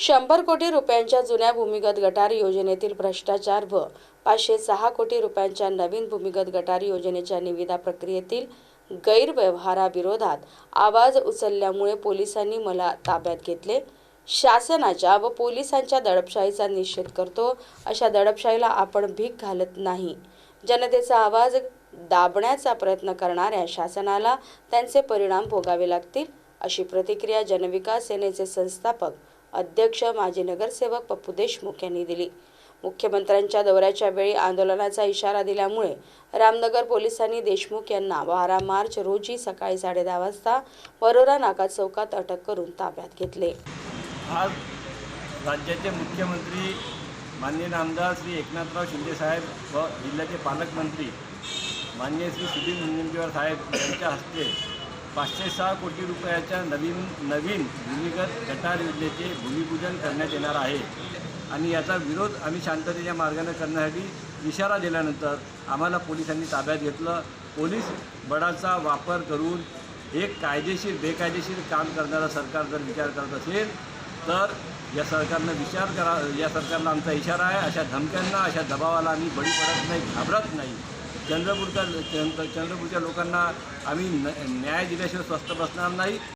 शंभर कोटी रुपयांच्या जुन्या भूमिगत गटार योजनेतील भ्रष्टाचार व पाचशे सहा कोटी रुपयांच्या नवीन भूमिगत गटार योजनेच्या निविदा प्रक्रियेतील गैरव्यवहाराविरोधात आवाज उचलल्यामुळे पोलिसांनी मला ताब्यात घेतले. शासनाच्या व पोलिसांच्या दडपशाहीचा निषेध करतो अशा दडपशाहीला आपण भीक घालत नाही. जनतेचा आवाज दाबण्याचा प्रयत्न करणाऱ्या शासनाला त्यांचे परिणाम भोगावे लागतील अशी प्रतिक्रिया जनविकास सेनेचे संस्थापक अध्यक्ष माजी नगरसेवक पप्पू देशमुख यांनी दिली. मुख्यमंत्र्यांच्या दौऱ्याच्या वेळी आंदोलनाचा इशारा दिल्यामुळे रामनगर पोलिसांनी देशमुख यांना बारा मार्च रोजी सकाळी साडेदहा वाजता वरोरा नाका चौकात अटक करून ताब्यात घेतले. आज राज्याचे मुख्यमंत्री माननीय आमदार श्री एकनाथराव शिंदेसाहेब व जिल्ह्याचे पालकमंत्री माननीय श्री सुधीर मुनगंटीवार साहेब यांच्या हस्ते पाचशे सहा कोटी रुपयाच्या नवीन नवीन भूमिगत गटार योजनेचे भूमिपूजन करण्यात येणार आहे. आणि याचा विरोध आम्ही शांततेच्या मार्गाने करण्यासाठी इशारा दिल्यानंतर आम्हाला पोलिसांनी ताब्यात घेतलं. पोलीस बळाचा वापर करून एक कायदेशीर बेकायदेशीर काम करणारं सरकार जर विचार करत असेल तर या सरकारनं विचार करा या सरकारला आमचा इशारा आहे. अशा धमक्यांना अशा दबावाला आम्ही बळी पडत नाही घाबरत नाही. चंद्रपूरच्या चंद्र चंद्रपूरच्या लोकांना आम्ही न न्याय दिल्याशिवाय स्वस्थ बसणार नाही.